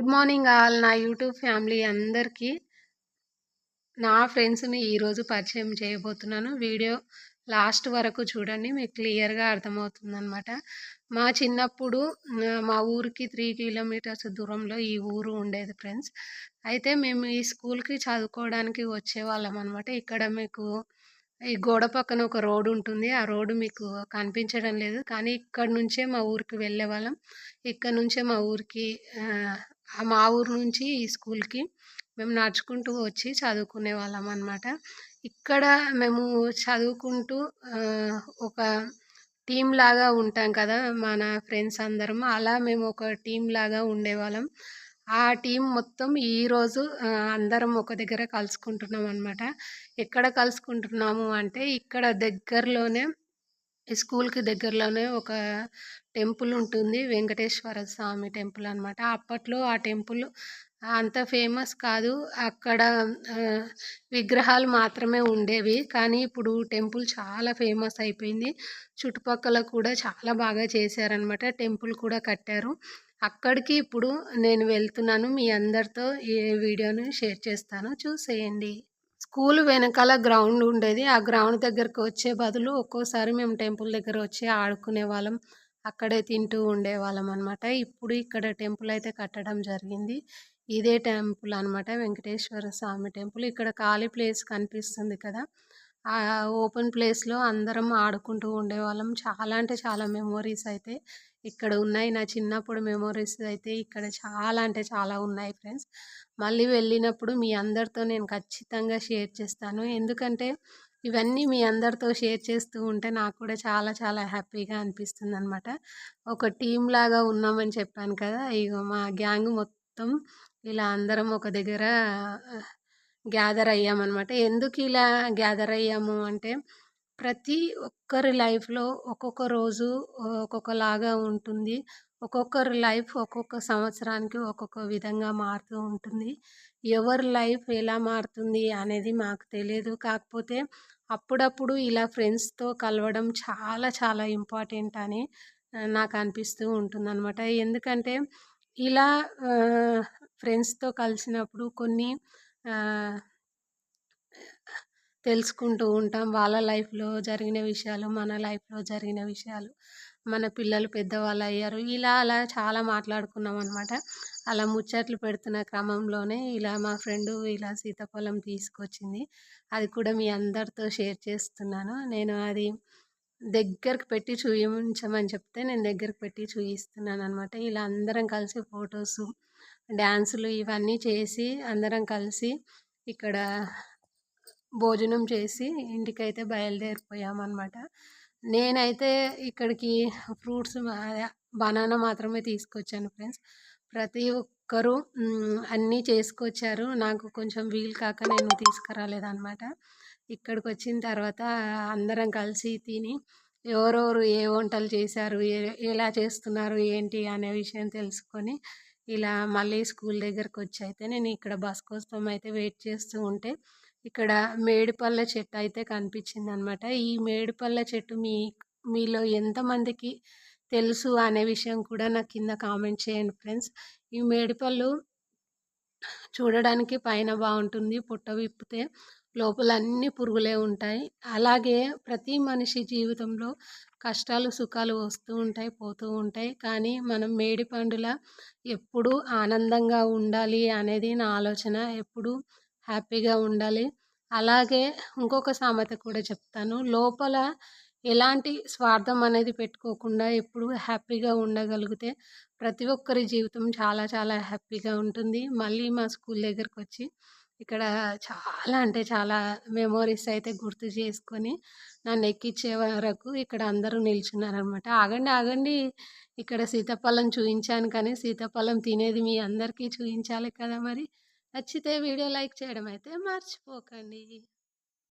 Good morning all నా YouTube family అందరికీ నా ఫ్రెండ్స్ని ఈరోజు పరిచయం చేయబోతున్నాను. వీడియో లాస్ట్ వరకు చూడండి మీకు క్లియర్గా అర్థమవుతుంది అనమాట మా చిన్నప్పుడు మా ఊరికి త్రీ కిలోమీటర్స్ దూరంలో ఈ ఊరు ఉండేది ఫ్రెండ్స్ అయితే మేము ఈ స్కూల్కి చదువుకోవడానికి వచ్చేవాళ్ళం అనమాట ఇక్కడ మీకు ఈ గోడ పక్కన ఒక రోడ్డు ఉంటుంది. ఆ రోడ్డు మీకు కనిపించడం లేదు. కానీ ఇక్కడ నుంచే మా ఊరికి వెళ్ళే వాళ్ళం ఇక్కడ నుంచే మా ఊరికి మా ఊరు నుంచి ఈ స్కూల్కి మేము నడుచుకుంటూ వచ్చి చదువుకునే వాళ్ళం అనమాట ఇక్కడ మేము చదువుకుంటూ ఒక టీం లాగా ఉంటాం కదా మన ఫ్రెండ్స్ అందరం. అలా మేము ఒక టీం లాగా ఉండేవాళ్ళం. ఆ టీం మొత్తం ఈరోజు అందరం ఒక దగ్గర కలుసుకుంటున్నాం అనమాట ఎక్కడ కలుసుకుంటున్నాము అంటే ఇక్కడ దగ్గరలోనే స్కూల్కి దగ్గరలోనే ఒక టెంపుల్ ఉంటుంది. వెంకటేశ్వర స్వామి టెంపుల్ అనమాట అప్పట్లో ఆ టెంపుల్ అంత ఫేమస్ కాదు. అక్కడ విగ్రహాలు మాత్రమే ఉండేవి. కానీ ఇప్పుడు టెంపుల్ చాలా ఫేమస్ అయిపోయింది. చుట్టుపక్కల కూడా చాలా బాగా చేశారనమాట టెంపుల్ కూడా కట్టారు. అక్కడికి ఇప్పుడు నేను వెళ్తున్నాను. మీ అందరితో ఈ వీడియోని షేర్ చేస్తాను. చూసేయండి. స్కూల్ వెనకాల గ్రౌండ్ ఉండేది. ఆ గ్రౌండ్ దగ్గరకు వచ్చే బదులు ఒక్కోసారి మేము టెంపుల్ దగ్గర వచ్చి ఆడుకునే వాళ్ళం. అక్కడే తింటూ ఉండేవాళ్ళం అనమాట ఇప్పుడు ఇక్కడ టెంపుల్ అయితే కట్టడం జరిగింది. ఇదే టెంపుల్ అనమాట వెంకటేశ్వర స్వామి టెంపుల్. ఇక్కడ ఖాళీ ప్లేస్ కనిపిస్తుంది కదా. ఓపెన్ ప్లేస్లో అందరం ఆడుకుంటూ ఉండేవాళ్ళం. చాలా అంటే చాలా మెమోరీస్ అయితే ఇక్కడ ఉన్నాయి. నా చిన్నప్పుడు మెమోరీస్ అయితే ఇక్కడ చాలా అంటే చాలా ఉన్నాయి ఫ్రెండ్స్. మళ్ళీ వెళ్ళినప్పుడు మీ అందరితో నేను ఖచ్చితంగా షేర్ చేస్తాను. ఎందుకంటే ఇవన్నీ మీ అందరితో షేర్ చేస్తూ ఉంటే నాకు కూడా చాలా చాలా హ్యాపీగా అనిపిస్తుంది అనమాట ఒక టీం లాగా ఉన్నామని చెప్పాను కదా ఇక మా గ్యాంగ్ మొత్తం ఇలా అందరం ఒక దగ్గర గ్యాదర్ అయ్యామన్నమాట. ఎందుకు ఇలా గ్యాదర్ అయ్యాము అంటే ప్రతి ఒక్కరి లైఫ్లో ఒక్కొక్క రోజు ఒక్కొక్కలాగా ఉంటుంది. ఒక్కొక్కరి లైఫ్ ఒక్కొక్క సంవత్సరానికి ఒక్కొక్క విధంగా మారుతూ ఉంటుంది. ఎవరి లైఫ్ ఎలా మారుతుంది అనేది మాకు తెలియదు. కాకపోతే అప్పుడప్పుడు ఇలా ఫ్రెండ్స్తో కలవడం చాలా చాలా ఇంపార్టెంట్ అని నాకు అనిపిస్తూ ఉంటుంది అనమాట ఎందుకంటే ఇలా ఫ్రెండ్స్తో కలిసినప్పుడు కొన్ని తెలుసుకుంటూ ఉంటాం. వాళ్ళ లైఫ్లో జరిగిన విషయాలు మన లైఫ్లో జరిగిన విషయాలు మన పిల్లలు పెద్దవాళ్ళు అయ్యారు. ఇలా అలా చాలా మాట్లాడుకున్నాం అనమాట అలా ముచ్చట్లు పెడుతున్న క్రమంలోనే ఇలా మా ఫ్రెండు ఇలా సీతాఫలం తీసుకొచ్చింది. అది కూడా మీ అందరితో షేర్ చేస్తున్నాను. నేను అది దగ్గరకు పెట్టి చూపించమని చెప్తే నేను దగ్గరకు పెట్టి చూపిస్తున్నాను అనమాట ఇలా అందరం కలిసి ఫొటోస్ డ్యాన్సులు ఇవన్నీ చేసి అందరం కలిసి ఇక్కడ భోజనం చేసి ఇంటికైతే బయలుదేరిపోయామన్నమాట. నేనైతే ఇక్కడికి ఫ్రూట్స్ బనానా మాత్రమే తీసుకొచ్చాను ఫ్రెండ్స్. ప్రతి ఒక్కరూ అన్నీ చేసుకొచ్చారు. నాకు కొంచెం వీలు కాక నేను తీసుకురాలేదన్నమాట. ఇక్కడికి వచ్చిన తర్వాత అందరం కలిసి తిని ఎవరెవరు ఏ వంటలు చేశారు ఎలా చేస్తున్నారు ఏంటి అనే విషయం తెలుసుకొని ఇలా మళ్ళీ స్కూల్ దగ్గరకు వచ్చి అయితే నేను ఇక్కడ బస్ కోసం అయితే వెయిట్ చేస్తూ ఉంటే ఇక్కడ మేడిపళ్ళ చెట్టు అయితే కనిపించింది అనమాట ఈ మేడిపళ్ళ చెట్టు మీ మీలో ఎంతమందికి తెలుసు అనే విషయం కూడా నాకు కింద కామెంట్ చేయండి ఫ్రెండ్స్. ఈ మేడిపళ్ళు చూడడానికి పైన బాగుంటుంది పుట్ట విప్పితే లోపల అన్ని పురుగులే ఉంటాయి. అలాగే ప్రతి మనిషి జీవితంలో కష్టాలు సుఖాలు వస్తూ ఉంటాయి పోతూ ఉంటాయి. కానీ మనం మేడి పండుల ఎప్పుడు ఆనందంగా ఉండాలి అనేది నా ఆలోచన. ఎప్పుడు హ్యాపీగా ఉండాలి. అలాగే ఇంకొక సామెత కూడా చెప్తాను. లోపల ఎలాంటి స్వార్థం అనేది పెట్టుకోకుండా ఎప్పుడు హ్యాపీగా ఉండగలిగితే ప్రతి ఒక్కరి జీవితం చాలా చాలా హ్యాపీగా ఉంటుంది. మళ్ళీ మా స్కూల్ దగ్గరకు వచ్చి ఇక్కడ చాలా అంటే చాలా మెమోరీస్ అయితే గుర్తు చేసుకొని నన్ను ఎక్కించే వరకు ఇక్కడ అందరూ నిల్చున్నారనమాట ఆగండి ఆగండి. ఇక్కడ సీతాఫలం చూపించాను కానీ సీతాఫలం తినేది మీ అందరికీ చూపించాలి కదా మరి. నచ్చితే వీడియో లైక్ చేయడం అయితే మర్చిపోకండి.